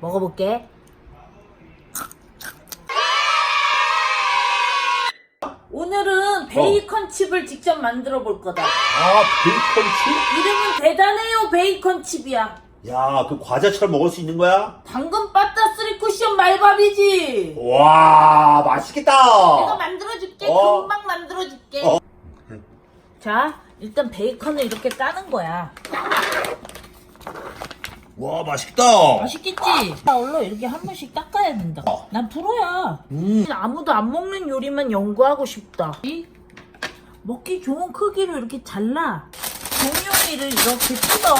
먹어볼게. 오늘은 베이컨 칩을 직접 만들어 볼 거다. 아, 베이컨 이름은 대단해요 베이컨 칩이야. 칩? 야, 그 과자처럼 먹을 수 있는 거야? 당근 바타 쓰리 쿠션 말밥이지. 와, 맛있겠다. 내가 만들어줄게. 어. 금방 만들어줄게. 어. 자, 일단 베이컨을 이렇게 까는 거야. 와, 맛있겠다. 맛있겠지? 나 얼른 이렇게 한 번씩 닦아야 된다. 난 프로야. 음. 아무도 안 먹는 요리만 연구하고 싶다. 이 먹기 좋은 크기로 이렇게 잘라. 종용이를 이렇게 뜯어.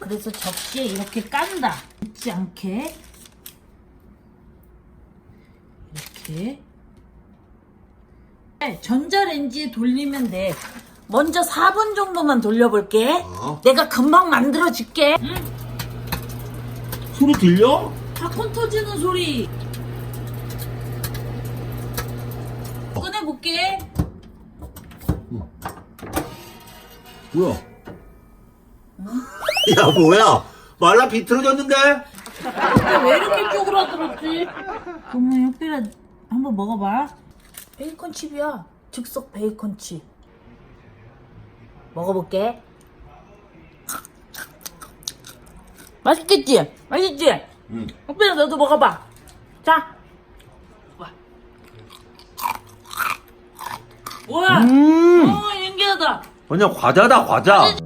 그래서 접시에 이렇게 깐다. 묻지 않게. 이렇게. 네, 전자레인지에 돌리면 돼. 먼저 4분 정도만 돌려볼게. 어? 내가 금방 만들어줄게. 소리 들려? 팝콘 터지는 소리. 꺼내볼게. 뭐야? 야, 뭐야? 말라 비틀어졌는데? 근데 왜 이렇게 쪼그라들었지? 그러면 혁빈아 한번 먹어봐. 베이컨 칩이야. 즉석 베이컨 칩. 먹어볼게. 맛있겠지? 맛있지? 응. 혁빈아 너도 먹어봐. 자. 와. 우와. 음. 어, 신기하다. 그냥 과자다, 과자.